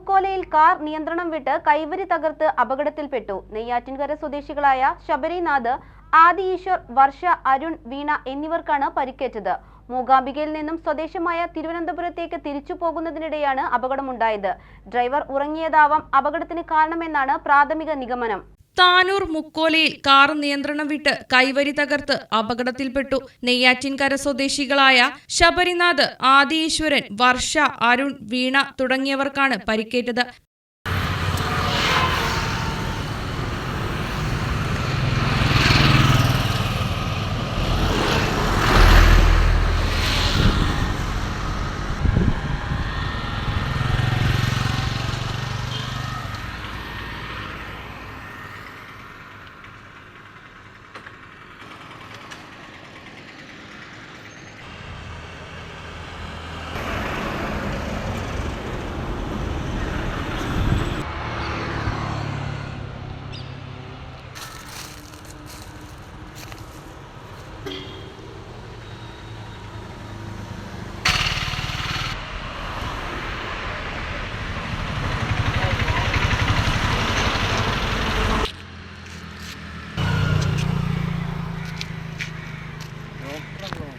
Tanur മുക്കോലയിൽ car നിയന്ത്രണം വിട്ട് കൈവരി തകർത്ത് അപകടത്തിൽപ്പെട്ടു. നെയ്യാറ്റിൻകര സ്വദേശികളായ ശബരിനാഥ് ആദി ഈശ്വർ വർഷ അരുൺ വീണ എന്നിവർക്കാണ് പരിക്കേറ്റത്. മൂകാംബികയിൽ നിന്നും സ്വദേശമായ തിരുവനന്തപുരത്തേക്ക് തിരിച്ചു പോകുന്നതിനിടെയാണ് അപകടമുണ്ടായത്. ഡ്രൈവർ ഉറങ്ങിയതാവാം അപകടത്തിന് കാരണമെന്നാണ് പ്രാഥമിക നിഗമനം. താനൂർ മുക്കോലയിൽ കാർ നിയന്ത്രണം വിട്ട് കൈവരി തകർത്ത് അപകടത്തിൽപ്പെട്ടു. നെയ്യാറ്റിൻകര സ്വദേശികളായ ശബരിനാഥ് ആദിയേശ്വരൻ വർഷ അരുൺ വീണ തുടങ്ങിയവർക്കാണ് പരിക്കേറ്റത്. Thank you.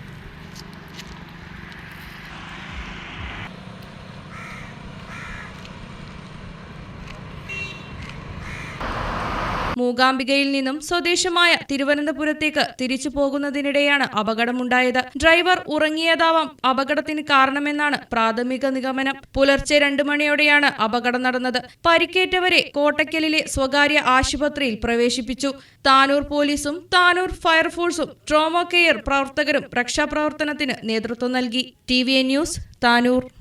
മൂകാംബികയിൽ നിന്നും സ്വദേശമായ തിരുവനന്തപുരത്തേക്ക് തിരിച്ചു പോകുന്നതിനിടെയാണ് അപകടമുണ്ടായത്. ഡ്രൈവർ ഉറങ്ങിയതാവാം അപകടത്തിന് കാരണമെന്നാണ് പ്രാഥമിക നിഗമനം. പുലർച്ചെ രണ്ടു മണിയോടെയാണ് അപകടം നടന്നത്. പരിക്കേറ്റവരെ കോട്ടയ്ക്കലിലെ സ്വകാര്യ ആശുപത്രിയിൽ പ്രവേശിപ്പിച്ചു. താനൂർ പോലീസും താനൂർ ഫയർഫോഴ്സും ട്രോമോ കെയർ പ്രവർത്തകരും രക്ഷാപ്രവർത്തനത്തിന് നേതൃത്വം നൽകി. T news Tanur.